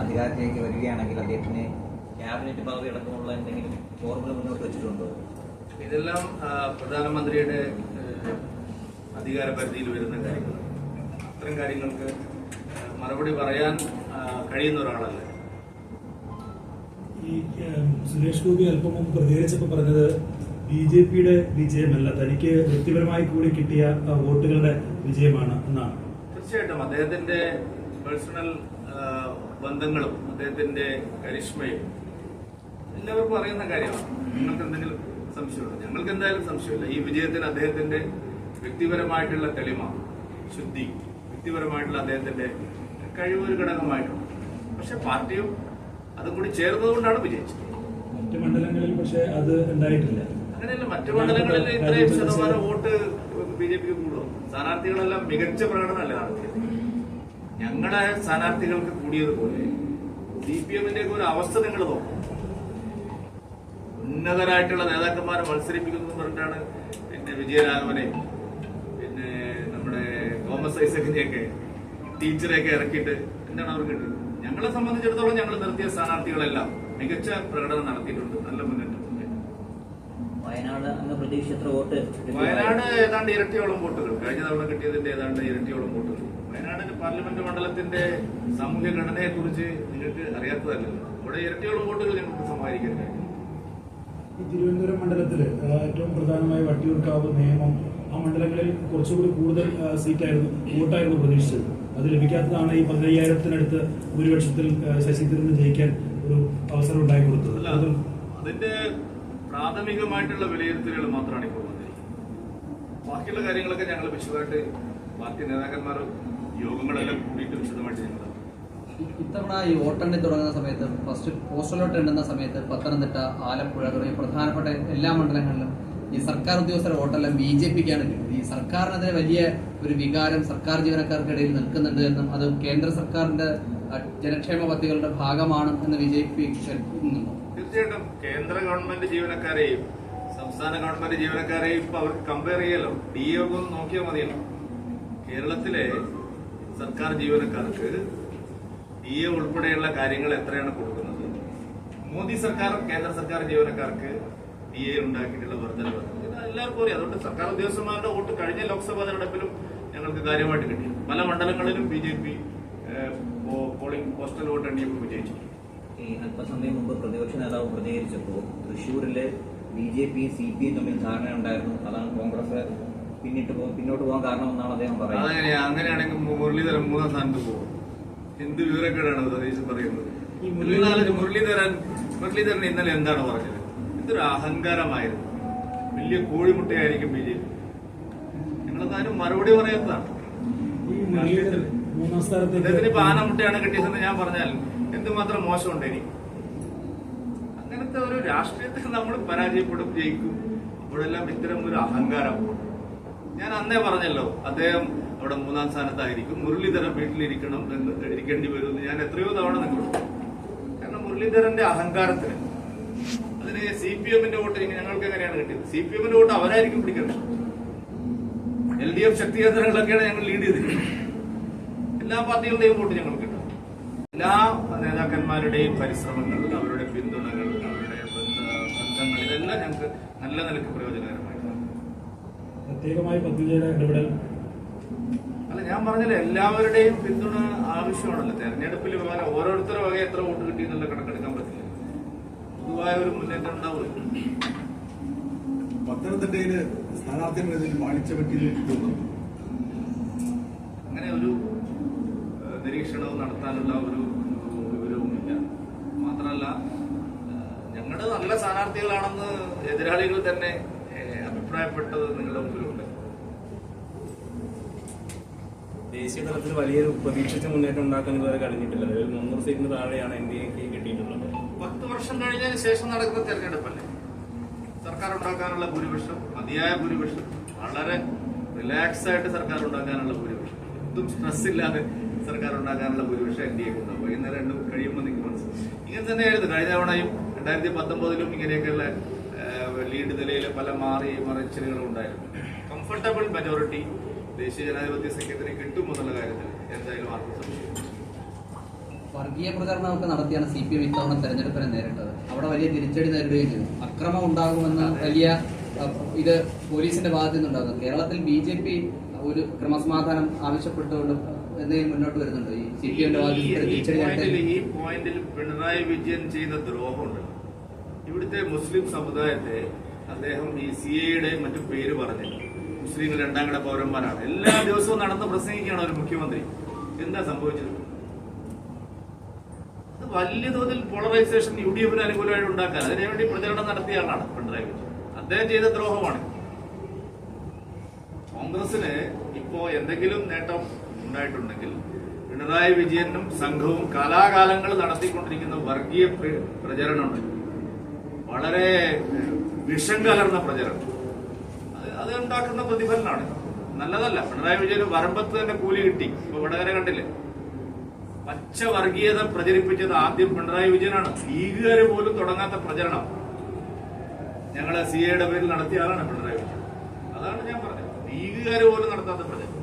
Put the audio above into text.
അധികാരത്തിലേക്ക് വരികയാണെങ്കിൽ അദ്ദേഹത്തിന് ക്യാബിനറ്റ് പദവി അടക്കമുള്ള എന്തെങ്കിലും ഫോർമുല മുന്നോട്ട് വെച്ചിട്ടുണ്ടോ? ഇതെല്ലാം പ്രധാനമന്ത്രിയുടെ അധികാര പരിധിയിൽ വരുന്ന കാര്യങ്ങളാണ് അത്തരം കാര്യങ്ങൾക്ക് മറുപടി പറയാൻ കഴിയുന്ന ഒരാളല്ല. ഈ സുരേഷ് ഗോപി അല്പം മുമ്പ് പ്രതികരിച്ചപ്പോൾ പറഞ്ഞത് ബി ജെ പിയുടെ വിജയമല്ല. തനിക്ക് വ്യക്തിപരമായി കൂടി കിട്ടിയ വോട്ടുകളുടെ വിജയമാണ് എന്നാണ്. തീർച്ചയായിട്ടും അദ്ദേഹത്തിന്റെ പേഴ്സണൽ ബന്ധങ്ങളും അദ്ദേഹത്തിന്റെ കരിഷ്മയും എല്ലാവർക്കും അറിയുന്ന കാര്യമാണ്. നിങ്ങൾക്ക് എന്തെങ്കിലും സംശയമുണ്ടോ? ഞങ്ങൾക്ക് എന്തായാലും സംശയമില്ല. ഈ വിജയത്തിന് അദ്ദേഹത്തിന്റെ വ്യക്തിപരമായിട്ടുള്ള തെളിമ ശുദ്ധി വ്യക്തിപരമായിട്ടുള്ള അദ്ദേഹത്തിന്റെ കഴിവ് ഒരു ഘടകമായിട്ടുണ്ട്. പക്ഷെ പാർട്ടിയും അതും കൂടി ചേർന്നതുകൊണ്ടാണ് വിജയിച്ചത്. മറ്റ് മണ്ഡലങ്ങളിൽ പക്ഷേ അത് ഉണ്ടായിട്ടില്ല. അങ്ങനെയല്ല മറ്റു മണ്ഡലങ്ങളിൽ ഇത്രയും ശതമാനം വോട്ട് ബി ജെ പിക്ക് കൂടും. സ്ഥാനാർത്ഥികളെല്ലാം മികച്ച പ്രകടനമല്ലേ നടത്തിയത്. ഞങ്ങളുടെ സ്ഥാനാർത്ഥികൾക്ക് കൂടിയതുപോലെ സി പി എമ്മിന്റെ ഒരു അവസ്ഥ നിങ്ങൾ നോക്കും. ഉന്നതരായിട്ടുള്ള നേതാക്കന്മാരെ മത്സരിപ്പിക്കുന്നു പറഞ്ഞിട്ടാണ് പിന്നെ വിജയരാഘവനെയും പിന്നെ നമ്മുടെ തോമസ് ഐസക്കിനെയൊക്കെ ടീച്ചറെയൊക്കെ ഇറക്കിയിട്ട് എന്താണ് അവർക്ക് കിട്ടുന്നത് ഞങ്ങളെ സംബന്ധിച്ചിടത്തോളം ഞങ്ങൾ നിർത്തിയ സ്ഥാനാർത്ഥികളെല്ലാം മികച്ച പ്രകടനം നടത്തിയിട്ടുണ്ട്. നല്ല മുന്നേറ്റം. വയനാട് അങ്ങ് പ്രതീക്ഷിച്ചത്ര വോട്ട് വയനാട് ഏതാണ്ട് ഇരട്ടിയോളം വോട്ടുകൾ. കഴിഞ്ഞ തവണ കിട്ടിയതിന്റെ ഏതാണ്ട് ഇരട്ടിയോളം വോട്ടുകൾ. വയനാടിന് പാർലമെന്റ് മണ്ഡലത്തിന്റെ സാമൂഹ്യ ഘടനയെ കുറിച്ച് നിങ്ങൾക്ക് അറിയാത്തതല്ലല്ലോ ഇവിടെ ഇരട്ടിയോളം വോട്ടുകൾ ഞങ്ങൾക്ക് സമാഹരിക്കാൻ കഴിയും ഈ തിരുവനന്തപുരം മണ്ഡലത്തിൽ ഏറ്റവും പ്രധാനമായി വട്ടിയൂർക്കാവ് നിയമം ആ മണ്ഡലങ്ങളിൽ കുറച്ചുകൂടി കൂടുതൽ സീറ്റായിരുന്നു വോട്ടായിരുന്നു പ്രതീക്ഷിച്ചത്. അത് ലഭിക്കാത്തതാണ് ഈ പതിനയ്യായിരത്തിനടുത്ത് ഭൂരിപക്ഷത്തിൽ ശശി തരൂരിന് ജയിക്കാൻ ഒരു അവസരം ഉണ്ടായി കൊടുത്തത്. അല്ല അതും അതിന്റെ പ്രാഥമികമായിട്ടുള്ള വിലയിരുത്തലുകൾ മാത്രമാണ് ഇപ്പോൾ വന്നിരിക്കുന്നത്. ബാക്കിയുള്ള കാര്യങ്ങളൊക്കെ ഞങ്ങൾ വിശദമായിട്ട് പാർട്ടി നേതാക്കന്മാർ യോഗങ്ങളെല്ലാം കൂടിയിട്ട് വിശദമായിട്ട് ഞങ്ങൾ ഇത്തവണ ഈ വോട്ടെണ്ണി തുടങ്ങുന്ന സമയത്ത് ഫസ്റ്റ് പോസ്റ്റലോട്ട് എണ്ണുന്ന സമയത്ത് പത്തനംതിട്ട ആലപ്പുഴ തുടങ്ങിയ പ്രധാനപ്പെട്ട എല്ലാ മണ്ഡലങ്ങളിലും ഈ സർക്കാർ ഉദ്യോഗസ്ഥരുടെ വോട്ടെല്ലാം ബി ജെ പിക്കാണ് ഈ സർക്കാരിനെതിരെ വലിയ ഒരു വികാരം സർക്കാർ ജീവനക്കാർക്കിടയിൽ നിൽക്കുന്നുണ്ട് എന്നും അത് കേന്ദ്ര സർക്കാരിന്റെ ജനക്ഷേമ പദ്ധതികളുടെ ഭാഗമാണ് എന്ന് ബി ജെ പി തീർച്ചയായിട്ടും കേന്ദ്ര ഗവൺമെന്റ് ജീവനക്കാരെയും സംസ്ഥാന ഗവൺമെന്റ് ജീവനക്കാരെയും ഇപ്പൊ അവർക്ക് കമ്പയർ ചെയ്യലോ ഡി ഒന്ന് നോക്കിയാൽ മതിയല്ലോ. കേരളത്തിലെ സർക്കാർ ജീവനക്കാർക്ക് ഡി എ ഉൾപ്പെടെയുള്ള കാര്യങ്ങൾ എത്രയാണ് കൊടുക്കുന്നത്? മോദി സർക്കാർ കേന്ദ്ര സർക്കാർ ജീവനക്കാർക്ക് ഡി എ ഉണ്ടാക്കിയിട്ടുള്ള വർധനവ് എല്ലാവർക്കും അറിയാം. അതുകൊണ്ട് സർക്കാർ ഉദ്യോഗസ്ഥന്മാരുടെ വോട്ട് കഴിഞ്ഞ ലോക്സഭാ തെരഞ്ഞെടുപ്പിലും ഞങ്ങൾക്ക് കാര്യമായിട്ട് കിട്ടി. പല മണ്ഡലങ്ങളിലും B J P polling postal vote എണ്ണിയപ്പോൾ വിജയിച്ചു ഈ അല്പസമയം മുമ്പ് പ്രതിപക്ഷ നേതാവ് പ്രതികരിച്ചപ്പോൾ തൃശ്ശൂരിലെ B J P C P തമ്മിൽ ധാരണ ഉണ്ടായിരുന്നു അതാണ് കോൺഗ്രസ് പിന്നിട്ട് പോകും പിന്നോട്ട് പോകാൻ കാരണം എന്നാണ് അദ്ദേഹം പറയുന്നത്. അങ്ങനെയാണെങ്കിൽ മുരളീധരൻ മൂന്നാം സ്ഥാനത്ത് പോകും. എന്ത് വിവരക്കേടാണ് സതീശ് പറയുന്നത്? ഈ മുരളീധരൻ മുരളീധരൻ മുരളീധരൻ ഇന്നലെ എന്താണ് പറഞ്ഞത്? ഇതൊരു അഹങ്കാരമായിരുന്നു. വലിയ കോഴിമുട്ടയായിരിക്കും ബി ജെ പി. ഞങ്ങളതാരും മറുപടി പറയാത്തതാണ്. ഈ മുരളീധരൻ മൂന്നാം സ്ഥാനത്ത് ഇപ്പൊ പാനമുട്ടയാണ് ആനമുട്ടയാണ് കിട്ടിയതെന്ന് ഞാൻ പറഞ്ഞാൽ എന്തുമാത്രം മോശമുണ്ട് ഇനി? അങ്ങനത്തെ ഒരു രാഷ്ട്രീയത്തിൽ നമ്മൾ പരാജയപ്പെടും ജയിക്കും. അപ്പോഴെല്ലാം ഇത്തരം ഒരു അഹങ്കാരം. ഞാൻ അന്നേ പറഞ്ഞല്ലോ അദ്ദേഹം അവിടെ മൂന്നാം സ്ഥാനത്തായിരിക്കും മുരളീധരൻ വീട്ടിലിരിക്കണം എന്ന് ഇരിക്കേണ്ടി വരും എന്ന് ഞാൻ എത്രയോ തവണ നിങ്ങളോട് കാരണം മുരളീധരന്റെ അഹങ്കാരത്തിന് അതിന് സി പി എമ്മിന്റെ വോട്ട് ഞങ്ങൾക്ക് എങ്ങനെയാണ് കിട്ടിയത്? സി പി എമ്മിന്റെ വോട്ട് അവരായിരിക്കും പിടിക്കുന്നത് എൽ ഡി എഫ് ശക്തി കേന്ദ്രങ്ങളൊക്കെയാണ് ഞങ്ങൾ ലീഡ് ചെയ്തത് എല്ലാ പാർട്ടികളുടെയും വോട്ട് ഞങ്ങൾ കിട്ടും. എല്ലാ നേതാക്കന്മാരുടെയും പരിശ്രമങ്ങൾ അവരുടെ പിന്തുണകൾ അവരുടെ ബന്ധ- ബന്ധങ്ങൾ ഇതെല്ലാം ഞങ്ങൾക്ക് നല്ല നിലയ്ക്ക് പ്രയോജനകരമായിട്ടുണ്ട്. പ്രത്യേകമായി പത്രികയുടെ ഇടപെടൽ? അല്ല ഞാൻ പറഞ്ഞില്ല എല്ലാവരുടെയും പിന്തുണ ആവശ്യമാണല്ലോ. തെരഞ്ഞെടുപ്പിൽ പോലെ ഓരോരുത്തരുടെ വക എത്ര വോട്ട് കിട്ടി എന്നുള്ള കണക്കെടുക്കാൻ പറ്റില്ല. പൊതുവായ ഒരു മുന്നേറ്റം ഉണ്ടാവുമല്ലോ. പത്തനംതിട്ടയിൽ സ്ഥാനാർത്ഥികളെതിൽ വാണിജ്യ പറ്റിയിൽ അങ്ങനെ ഒരു നിരീക്ഷണവും നടത്താനുള്ള ഒരു വിവരവുമില്ല. മാത്രമല്ല ഞങ്ങളുടെ നല്ല സ്ഥാനാർത്ഥികളാണെന്ന് എതിരാളികൾ തന്നെ അഭിപ്രായപ്പെട്ടത് നിങ്ങളുടെ മുമ്പിലുണ്ട്. ദേശീയ തലത്തിൽ വലിയൊരു പ്രതീക്ഷിച്ച മുന്നേറ്റം ഉണ്ടാക്കാൻ ഇതുവരെ കഴിഞ്ഞിട്ടില്ല. ഒരു മുന്നൂറ് സീറ്റിന് താഴെയാണ് എൻ ഡി എക്ക് കിട്ടിയിട്ടുള്ളത്. പത്ത് വർഷം കഴിഞ്ഞതിന് ശേഷം നടക്കുന്ന തെരഞ്ഞെടുപ്പല്ലേ? സർക്കാർ ഉണ്ടാക്കാനുള്ള ഭൂരിപക്ഷം മതിയായ ഭൂരിപക്ഷം വളരെ റിലാക്സ് ആയിട്ട് സർക്കാർ ഉണ്ടാക്കാനുള്ള ഭൂരിപക്ഷം. ഒന്നും സ്ട്രെസ് ഇല്ലാതെ സർക്കാർ ഉണ്ടാക്കാനുള്ള ഭൂരിപക്ഷം എൻ ഡി എക്ക് ഉണ്ടാവും. വൈകുന്നേരം രണ്ടും കഴിയുമ്പോൾ നിങ്ങൾക്ക് മനസ്സിലാവും ഇങ്ങനെ തന്നെയായിരുന്നു കഴിഞ്ഞ തവണയും രണ്ടായിരത്തി പത്തൊമ്പതിലും ഇങ്ങനെയൊക്കെയുള്ള ലീഡ് നിലയിൽ പല മാറി മറിച്ചിലുകളും ഉണ്ടായിരുന്നു. കംഫർട്ടബിൾ മെജോറിറ്റി ദേശീയ ജനാധിപത്യ സഖ്യത്തിന് കിട്ടുമെന്നുള്ള കാര്യത്തിൽ എന്തായാലും ആർക്കും സംശയം വർഗീയ പ്രചരണമൊക്കെ നടത്തിയാണ് സി പി എം ഇത്തവണ തെരഞ്ഞെടുപ്പിനെ നേരിട്ടത്. അവിടെ വലിയ തിരിച്ചടി നേരിടുകയും ചെയ്തു. അക്രമം ഉണ്ടാകുമെന്ന വലിയ ഇത് പോലീസിന്റെ ഭാഗത്തു നിന്നുണ്ടാകുന്നു കേരളത്തിൽ ബി ജെ പി ഒരു ക്രമസമാധാനം ആവശ്യപ്പെട്ടുകൊണ്ട് എന്തെങ്കിലും മുന്നോട്ട് വരുന്നുണ്ടോ ഈ സി പി എമ്മിന്റെ ഭാഗത്ത് ഈ പോയിന്റിൽ പിണറായി വിജയൻ ചെയ്ത ദ്രോഹമുണ്ട് ഇവിടുത്തെ മുസ്ലിം സമുദായത്തെ അദ്ദേഹം ഈ സി എയുടെ മറ്റു പേര് പറഞ്ഞു മുസ്ലിം രണ്ടാം കട പൗരന്മാരാണ്. എല്ലാ ദിവസവും നടന്ന് പ്രസംഗിക്കുകയാണ് ഒരു മുഖ്യമന്ത്രി. എന്താ സംഭവിച്ചത്? അത് വലിയ തോതിൽ പോളറൈസേഷൻ യു ഡി എഫിന് അനുകൂലമായിട്ട് ഉണ്ടാക്കാൻ അതിനുവേണ്ടി പ്രചരണം നടത്തിയ ആളാണ് പിണറായി വിജയൻ. അദ്ദേഹം ചെയ്ത ദ്രോഹമാണ്. കോൺഗ്രസിന് ഇപ്പോ എന്തെങ്കിലും നേട്ടം ഉണ്ടായിട്ടുണ്ടെങ്കിൽ പിണറായി വിജയനും സംഘവും കാലാകാലങ്ങൾ നടത്തിക്കൊണ്ടിരിക്കുന്ന വർഗീയ പ്ര- പ്രചരണമുണ്ട് വളരെ വിഷം കലർന്ന പ്രചരണം. അത് അത് ഉണ്ടാക്കുന്ന പ്രതിഫലനാണ്. നല്ലതല്ല. പിണറായി വിജയന് വരമ്പത്ത് തന്നെ കൂലി കിട്ടി. ഇപ്പൊ വടകര കണ്ടില്ലേ? പച്ച വർഗീയത പ്രചരിപ്പിച്ചത് ആദ്യം പിണറായി വിജയനാണ്. ലീഗുകാർ പോലും തുടങ്ങാത്ത പ്രചരണം. ഞങ്ങളെ സി എയുടെ പേരിൽ നടത്തിയ ആളാണ് പിണറായി വിജയൻ. അതാണ് ഞാൻ പറഞ്ഞത്. ലീഗുകാർ പോലും നടത്താത്ത പ്രചരണം.